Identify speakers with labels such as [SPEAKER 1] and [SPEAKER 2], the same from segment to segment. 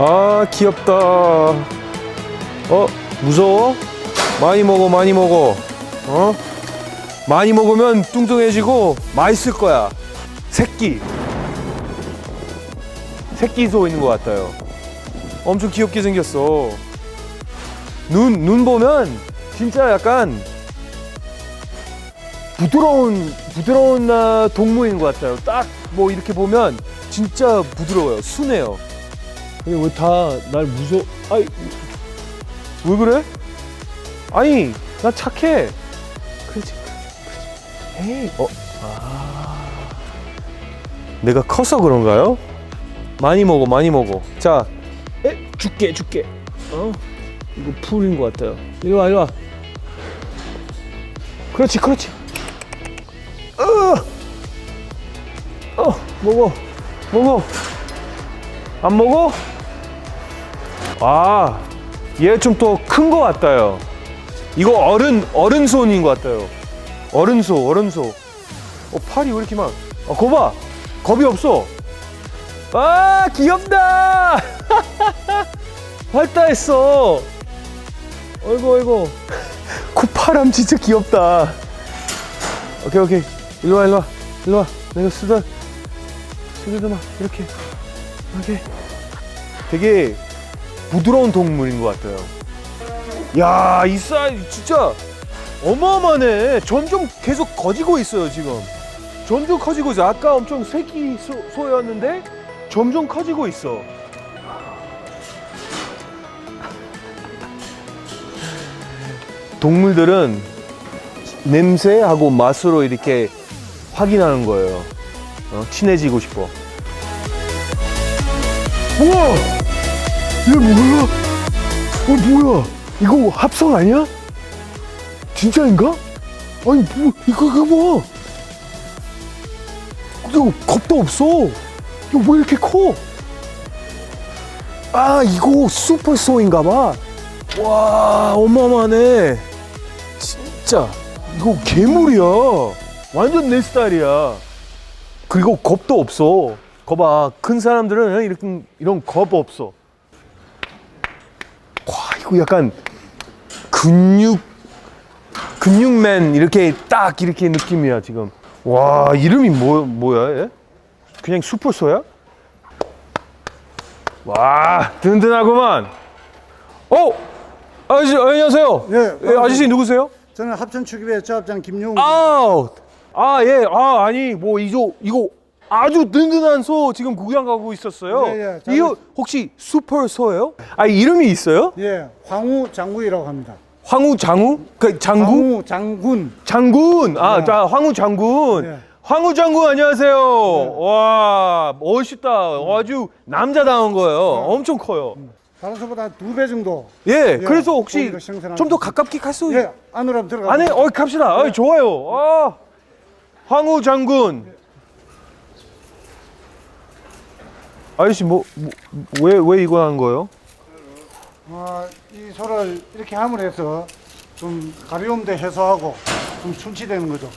[SPEAKER 1] 아 귀엽다. 어 무서워? 많이 먹어 많이 먹어. 어? 많이 먹으면 뚱뚱해지고 맛있을 거야. 새끼. 새끼 소 있는 것 같아요. 엄청 귀엽게 생겼어. 눈, 눈 보면 진짜 약간 부드러운 부드러운 아, 동물인 것 같아요. 딱 뭐 이렇게 보면 진짜 부드러워요. 순해요 근데 왜다 날 무서? 아이 왜 그래? 아니 나 착해. 그렇지, 그렇지. 에이, 어, 아, 내가 커서 그런가요? 많이 먹어, 많이 먹어. 자, 에, 줄게, 줄게. 어, 이거 풀인 것 같아요. 이리 와, 이리 와. 그렇지, 그렇지. 어, 어, 먹어, 먹어. 안 먹어? 아, 얘 좀 더큰것 같아요. 이거 어른 어른 손인 것 같아요. 어른 소, 어른 소. 어 팔이 왜 이렇게 많아? 어, 거 봐, 겁이 없어. 아, 귀엽다. 활다했어. 어이구, 어이구. 코파람 진짜 귀엽다. 오케이, 오케이. 일로 와, 일로 와, 일로 와. 내가 쓰다 쓰다듬어 이렇게. 오케이. 되게 부드러운 동물인 것 같아요. 야, 이 사이즈 진짜 어마어마하네. 점점 계속 커지고 있어요, 지금. 점점 커지고 있어. 아까 엄청 새끼 소, 소였는데 점점 커지고 있어. 동물들은 냄새하고 맛으로 이렇게 확인하는 거예요. 어, 친해지고 싶어. 우와! 얘 뭐야? 어 뭐야? 이거 합성 아니야? 진짜인가? 아니 뭐 이거 이거 봐. 이거 겁도 없어. 이거 왜 이렇게 커? 아 이거 슈퍼소인가 봐. 와 어마어마하네. 진짜 이거 괴물이야. 완전 내 스타일이야. 그리고 겁도 없어. 거봐 큰 사람들은 이렇게 이런 겁 없어. 와 이거 약간 근육 근육맨 이렇게 딱 이렇게 느낌이야 지금. 와 이름이 뭐 뭐야 얘? 그냥 슈퍼소야? 와 든든하구만. 어 아저씨 안녕하세요.
[SPEAKER 2] 예,
[SPEAKER 1] 예, 아저씨 누구세요?
[SPEAKER 2] 저는 합천 축입의 조합장 김용우.
[SPEAKER 1] 아우 아 예. 아 아니 뭐 이거 이거 아주 든든한 소 지금 구경 가고 있었어요.
[SPEAKER 2] 예, 예.
[SPEAKER 1] 이거 혹시 슈퍼 소예요? 아 이름이 있어요?
[SPEAKER 2] 예, 황우 장구이라고 합니다.
[SPEAKER 1] 황후 장우? 그 장구?
[SPEAKER 2] 황우 장군.
[SPEAKER 1] 장군. 아,
[SPEAKER 2] 네.
[SPEAKER 1] 자, 황후 장군.
[SPEAKER 2] 네.
[SPEAKER 1] 황후 장군 안녕하세요. 와, 멋있다. 아주 남자다운 거예요. 엄청 커요.
[SPEAKER 2] 다른 소보다 두 배 정도.
[SPEAKER 1] 예,
[SPEAKER 2] 예,
[SPEAKER 1] 그래서 혹시 좀 더 가깝게 갈 수?
[SPEAKER 2] 예, 안으로 한번 들어가.
[SPEAKER 1] 안에 어 갑시다. 어, 좋아요. 아, 황후 장군. 아저씨 뭐왜왜 왜 이거 한 거예요?
[SPEAKER 2] 아, 이 소를 이렇게 함을 해서 좀 가려움도 해소하고 좀 순치되는 거죠.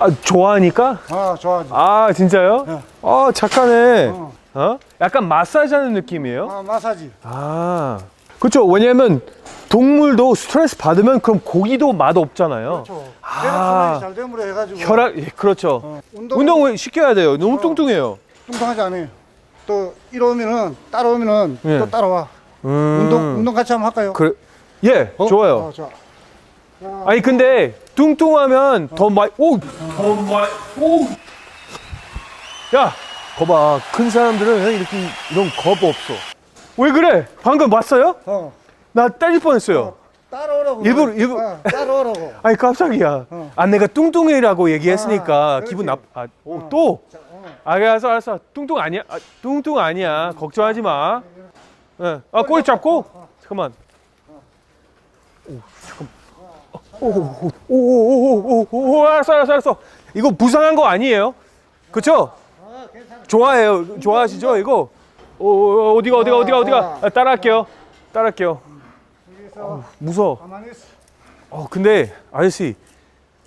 [SPEAKER 1] 아 좋아하니까?
[SPEAKER 2] 아, 좋아하지.
[SPEAKER 1] 아 진짜요?
[SPEAKER 2] 네.
[SPEAKER 1] 아 착하네.
[SPEAKER 2] 어.
[SPEAKER 1] 어? 약간 마사지하는 느낌이에요?
[SPEAKER 2] 아, 마사지.
[SPEAKER 1] 아, 그렇죠. 왜냐면 동물도 스트레스 받으면 그럼 고기도 맛 없잖아요.
[SPEAKER 2] 그렇죠.
[SPEAKER 1] 아.
[SPEAKER 2] 잘 되므로 해가지고.
[SPEAKER 1] 혈압, 예, 그렇죠.
[SPEAKER 2] 어, 운동,
[SPEAKER 1] 운동을 시켜야 돼요. 너무
[SPEAKER 2] 어.
[SPEAKER 1] 뚱뚱해요.
[SPEAKER 2] 뚱뚱하지 않아요. 또 이러면은 따라오면은
[SPEAKER 1] 예.
[SPEAKER 2] 또 따라와.
[SPEAKER 1] 음.
[SPEAKER 2] 운동 운동 같이 한번 할까요?
[SPEAKER 1] 그, 예,
[SPEAKER 2] 어?
[SPEAKER 1] 좋아요.
[SPEAKER 2] 어, 좋아. 자,
[SPEAKER 1] 아니 근데 뚱뚱하면 더 많이, 오, 더 많이, 오. 야, 거봐, 큰 사람들은 이렇게 이런 겁 없어. 왜 그래? 방금 왔어요?
[SPEAKER 2] 어.
[SPEAKER 1] 나 때릴 뻔했어요.
[SPEAKER 2] 따라오라고.
[SPEAKER 1] 일부러 일부
[SPEAKER 2] 어, 따라오라고.
[SPEAKER 1] 아니 깜짝이야.
[SPEAKER 2] 어.
[SPEAKER 1] 아 내가 뚱뚱이라고 얘기했으니까
[SPEAKER 2] 아,
[SPEAKER 1] 기분 나빠. 아, 오, 또?
[SPEAKER 2] 자, 어.
[SPEAKER 1] 아 알았어 알았어. 뚱뚱 아니야. 아, 뚱뚱 아니야. 걱정하지 마. 예. 아 꼬리 어, 잡고. 잠깐만. 오 잠깐. 오오오오오오오 알았어 알았어 알았어. 이거 부상한 거 아니에요? 그쵸?
[SPEAKER 2] 어,
[SPEAKER 1] 좋아해요. 좋아하시죠 이거? 오, 어디가 어디가 어디가 어디가 따라할게요. 따라할게요.
[SPEAKER 2] 여기서
[SPEAKER 1] 무서워.
[SPEAKER 2] 가만히 있어.
[SPEAKER 1] 어, 근데 아저씨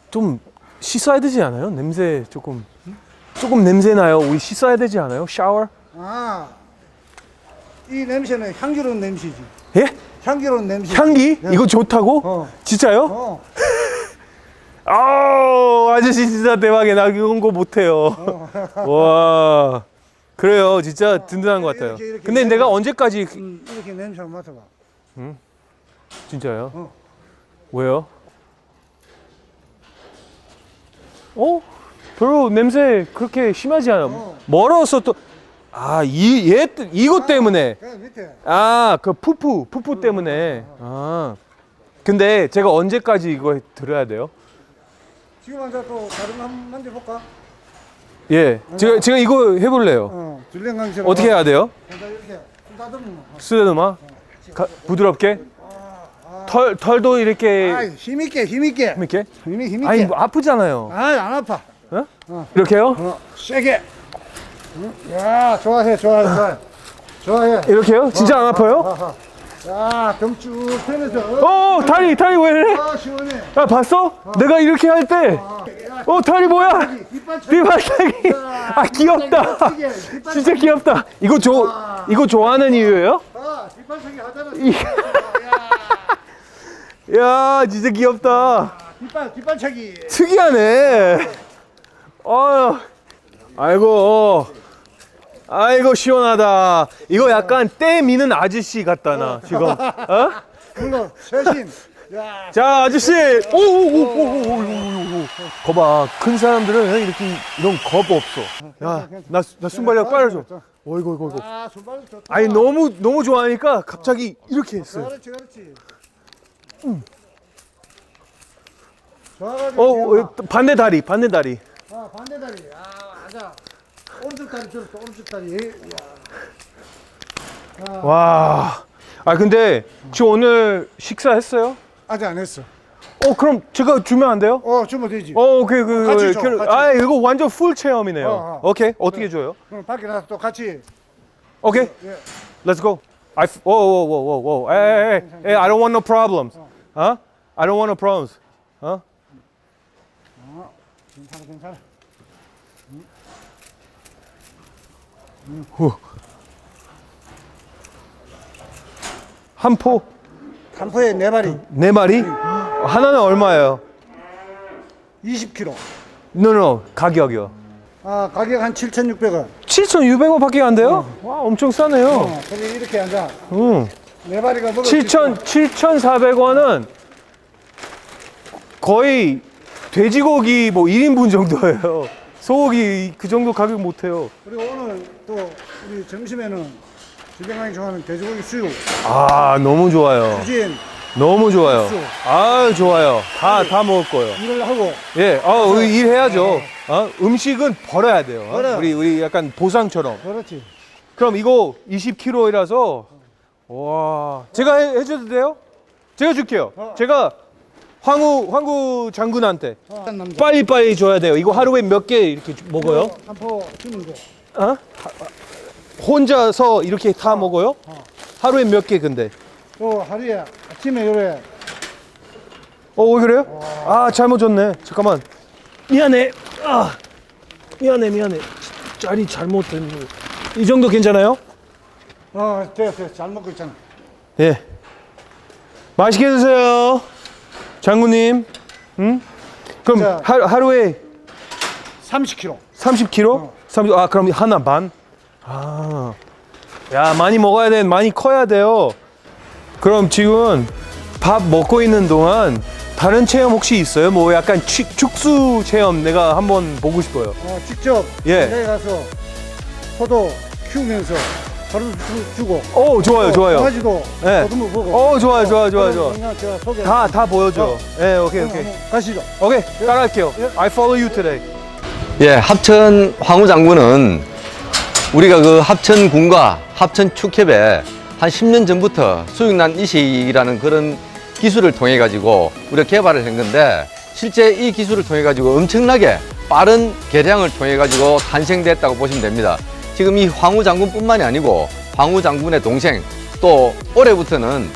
[SPEAKER 1] 좀 씻어야 되지 않아요? 냄새 조금 조금 냄새 나요. 우리 씻어야 되지 않아요? 샤워?
[SPEAKER 2] 아, 이 냄새는 향기로운 냄새지.
[SPEAKER 1] 예?
[SPEAKER 2] 향기로운 냄새.
[SPEAKER 1] 향기?
[SPEAKER 2] 예.
[SPEAKER 1] 이거 좋다고?
[SPEAKER 2] 어.
[SPEAKER 1] 진짜요?
[SPEAKER 2] 어.
[SPEAKER 1] 아 아저씨 진짜 대박이야. 나 이런 거 못해요. 와. 그래요. 진짜 든든한 것 같아요.
[SPEAKER 2] 이렇게, 이렇게
[SPEAKER 1] 근데. 내가 언제까지 그-
[SPEAKER 2] 음, 이렇게 냄새 한번 맡아봐.
[SPEAKER 1] 진짜요?
[SPEAKER 2] 어.
[SPEAKER 1] 왜요? 어? 별로 냄새 그렇게 심하지 않아.
[SPEAKER 2] 어.
[SPEAKER 1] 멀어서 또, 아, 이, 얘, 이것 때문에.
[SPEAKER 2] 그 밑에.
[SPEAKER 1] 아, 그 푸푸, 푸푸 때문에. 아. 근데 제가 언제까지 이거 들어야 돼요?
[SPEAKER 2] 지금 앉아 또 다른 거 한번 만져볼까?
[SPEAKER 1] 예. 제가, 제가 이거 해볼래요.
[SPEAKER 2] 어, 줄랭강처럼.
[SPEAKER 1] 어떻게 해야 돼요?
[SPEAKER 2] 앉아 이렇게 손 다듬으면.
[SPEAKER 1] 쓰레도마? 가- 부드럽게? 털, 털도 이렇게,
[SPEAKER 2] 아, 힘 있게, 힘 있게.
[SPEAKER 1] 이렇게?
[SPEAKER 2] 힘이, 힘있게.
[SPEAKER 1] 아니, 뭐 아프잖아요.
[SPEAKER 2] 아, 안 아파.
[SPEAKER 1] 이렇게요?
[SPEAKER 2] 어, 세게. 응? 야, 좋아해, 좋아해, 좋아해. 좋아해.
[SPEAKER 1] 이렇게요? 진짜 안 아파요?
[SPEAKER 2] 아하. 야, 병쭉 펴면서.
[SPEAKER 1] 어, 다리, 다리 왜 이래?
[SPEAKER 2] 아, 시원해.
[SPEAKER 1] 야, 봤어? 내가 이렇게 할 때,
[SPEAKER 2] 야,
[SPEAKER 1] 어, 다리 뭐야?
[SPEAKER 2] 뒷발 쳐.
[SPEAKER 1] 비발타기. 아, 귀엽다.
[SPEAKER 2] 뒷발
[SPEAKER 1] 진짜 귀엽다. 이거 좋, 이거 좋아하는 이유예요?
[SPEAKER 2] 아, 뒷발 차기 하잖아.
[SPEAKER 1] 이- 야, 진짜 귀엽다.
[SPEAKER 2] 뒷발, 뒷발 차기.
[SPEAKER 1] 특이하네. 어, 아이고, 아이고 시원하다. 이거 약간 때 미는 아저씨 같다 나 지금. 어?
[SPEAKER 2] 물론, 최신. 야,
[SPEAKER 1] 자 아저씨 오오오오오오오 거봐 큰 사람들은 이렇게 이런 겁 없어 야나 나 순발력 빨라져 어이구 어이구 어이구
[SPEAKER 2] 아, 손발 좋다.
[SPEAKER 1] 아니 너무 너무 좋아하니까 갑자기 이렇게 했어요
[SPEAKER 2] 그렇지, 그렇지. 좋아가지고.
[SPEAKER 1] 어 어, 반대 다리 반대 다리
[SPEAKER 2] 아, 반대 다리. 아, 앉아. 오른쪽 다리 들었어, 오른쪽 다리. 야.
[SPEAKER 1] 와아 근데 지금 오늘 식사했어요?
[SPEAKER 2] 아직 안 했어.
[SPEAKER 1] 어 그럼 제가 주면 안 돼요?
[SPEAKER 2] 어, 주면 되지.
[SPEAKER 1] 어 오케이 그
[SPEAKER 2] 같이 줘,
[SPEAKER 1] 그-
[SPEAKER 2] 같이.
[SPEAKER 1] 아 이거 완전 풀 체험이네요
[SPEAKER 2] 어, 어.
[SPEAKER 1] 오케이 어떻게 줘요?
[SPEAKER 2] 그럼 밖에 나서 또 같이.
[SPEAKER 1] 오케이
[SPEAKER 2] 예.
[SPEAKER 1] Let's go. I whoa, whoa, whoa, whoa. Hey, hey, hey, hey, I don't want no problems. Huh? I don't want no problems. Huh?
[SPEAKER 2] 괜찮아, 괜찮아.
[SPEAKER 1] 한 포,
[SPEAKER 2] 한 포에 네 마리,
[SPEAKER 1] 네 마리? 하나는 얼마예요?
[SPEAKER 2] 20kg.
[SPEAKER 1] No, no, 가격이요.
[SPEAKER 2] 아, 가격 한 7,600원.
[SPEAKER 1] 7,600원 밖에 안 돼요? 와, 엄청 싸네요.
[SPEAKER 2] 어, 근데 이렇게 앉아.
[SPEAKER 1] 응.
[SPEAKER 2] 네 마리가 먹을
[SPEAKER 1] 7,000, 7,400원은 거의 돼지고기 뭐 1인분 정도예요. 소고기 그 정도 가격 못 해요.
[SPEAKER 2] 그리고 오늘 또 우리 점심에는 주병왕이 좋아하는 돼지고기 수육,
[SPEAKER 1] 아, 너무 좋아요.
[SPEAKER 2] 주진
[SPEAKER 1] 너무 좋아요. 아, 좋아요. 다, 다 먹을 거예요.
[SPEAKER 2] 이걸 하고
[SPEAKER 1] 예, 어, 일해야죠. 어? 음식은 버려야 돼요. 어?
[SPEAKER 2] 버려.
[SPEAKER 1] 우리 우리 약간 보상처럼.
[SPEAKER 2] 그렇지.
[SPEAKER 1] 그럼 이거 20kg이라서 와, 제가 해, 해줘도 돼요? 제가 줄게요.
[SPEAKER 2] 어.
[SPEAKER 1] 제가 황우 황구 장군한테
[SPEAKER 2] 어, 한 남자.
[SPEAKER 1] 빨리 빨리 줘야 돼요. 이거 하루에 몇 개 이렇게 주- 먹어요?
[SPEAKER 2] 한포 주면 돼.
[SPEAKER 1] 어? 혼자서 이렇게 다 먹어요? 하루에 몇 개 근데?
[SPEAKER 2] 또 하루에 아침에 요래
[SPEAKER 1] 어, 왜 그래요? 아, 잘못 줬네. 잠깐만. 미안해. 아, 미안해, 미안해. 짤이 잘못 됐네. 이 정도 괜찮아요?
[SPEAKER 2] 어, 됐어. 잘 먹고 있잖아.
[SPEAKER 1] 예. 맛있게 드세요. 장군님. 응? 그럼
[SPEAKER 2] 자.
[SPEAKER 1] 하, 하루에
[SPEAKER 2] 30kg.
[SPEAKER 1] 30kg?
[SPEAKER 2] 어.
[SPEAKER 1] 30, 아, 그럼 하나 반? 아. 야, 많이 먹어야 돼. 많이 커야 돼요. 그럼 지금 밥 먹고 있는 동안 다른 체험 혹시 있어요? 뭐 약간 취- 축수 체험 내가 한번 보고 싶어요.
[SPEAKER 2] 어, 직접
[SPEAKER 1] 예.
[SPEAKER 2] 내에 가서 포도 키우면서 바로 주고
[SPEAKER 1] 오, 좋아요, 좋아요.
[SPEAKER 2] 강아지도
[SPEAKER 1] 예.
[SPEAKER 2] 포도무 보고
[SPEAKER 1] 오, 좋아요, 좋아요, 좋아요, 좋아요.
[SPEAKER 2] 그냥 제가 소개
[SPEAKER 1] 다, 다 보여줘.
[SPEAKER 2] 어.
[SPEAKER 1] 예, 오케이, 오케이.
[SPEAKER 2] 가시죠.
[SPEAKER 1] 오케이, 따라할게요.
[SPEAKER 2] 예.
[SPEAKER 1] I follow you today.
[SPEAKER 3] 예, 합천 황후 장군은 우리가 그 합천군과 합천 축협에 한 10년 전부터 수육난 이식이라는 그런 기술을 통해 가지고 우리가 개발을 한 건데 실제 이 기술을 통해 가지고 엄청나게 빠른 개량을 통해 가지고 탄생됐다고 보시면 됩니다. 지금 이 황후 장군뿐만이 아니고 황후 장군의 동생 또 올해부터는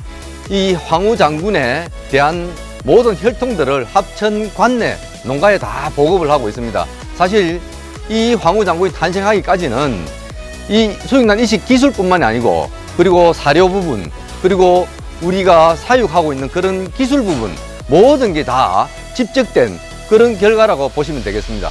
[SPEAKER 3] 이 황후 장군에 대한 모든 혈통들을 합천 관내 농가에 다 보급을 하고 있습니다. 사실 이 황후 장군이 탄생하기까지는 이 소육난 이식 기술뿐만이 아니고 그 그리고 사료 부분, 그리고 우리가 사육하고 있는 그런 기술 부분 모든 게 다 집적된 그런 결과라고 보시면 되겠습니다.